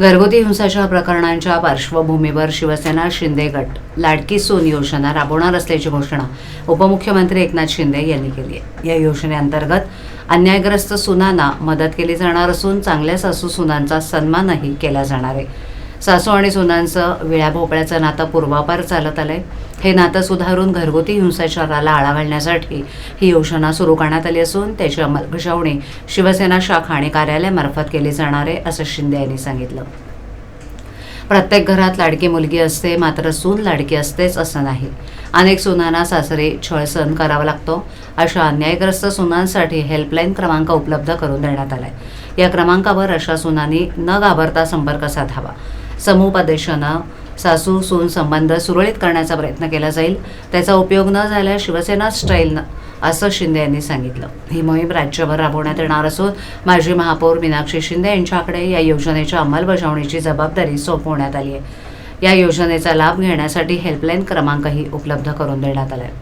घरगुती हिंसाचार प्रकरणांच्या पार्श्वभूमीवर शिवसेना शिंदे गट. लाडकी सून योजना राबवणार असल्याची घोषणा उपमुख्यमंत्री एकनाथ शिंदे यांनी केली आहे. या योजनेअंतर्गत अन्यायग्रस्त सुनांना मदत केली जाणार असून चांगल्या सासू सुनांचा सन्मानही केला जाणार आहे. सासू आणि सुनांचं विळ्या भोपळ्याचं नातं पूर्वापार चालत आलंय. हे नातं सुधारून घरगुती हिंसाचाराला आळा घालण्यासाठी ही योजना सुरू करण्यात आली असून त्याची अंमलबजावणी शिवसेना शाखा आणि कार्यालयामार्फत केली जाणार आहे असं शिंदे यांनी सांगितलं. प्रत्येक घरात लाडकी मुलगी असते मात्र सून लाडकी असतेच असं नाही. अनेक सुनांना सासरे छळ सहन करावा लागतो. अशा अन्यायग्रस्त सुनांसाठी हेल्पलाईन क्रमांक उपलब्ध करून देण्यात आलाय. या क्रमांकावर अशा सुनांनी न घाबरता संपर्क साधावा. समुपदेशानं सासू सून संबंध सुरळीत करण्याचा प्रयत्न केला जाईल. त्याचा उपयोग न झाल्यास शिवसेना स्टाईलनं असं शिंदे यांनी सांगितलं. ही मोहीम राज्यभर राबवण्यात येणार असून माजी महापौर मीनाक्षी शिंदे यांच्याकडे या योजनेच्या अंमलबजावणीची जबाबदारी सोपवण्यात आली आहे. या योजनेचा लाभ घेण्यासाठी हेल्पलाईन क्रमांकही उपलब्ध करून देण्यात आला आहे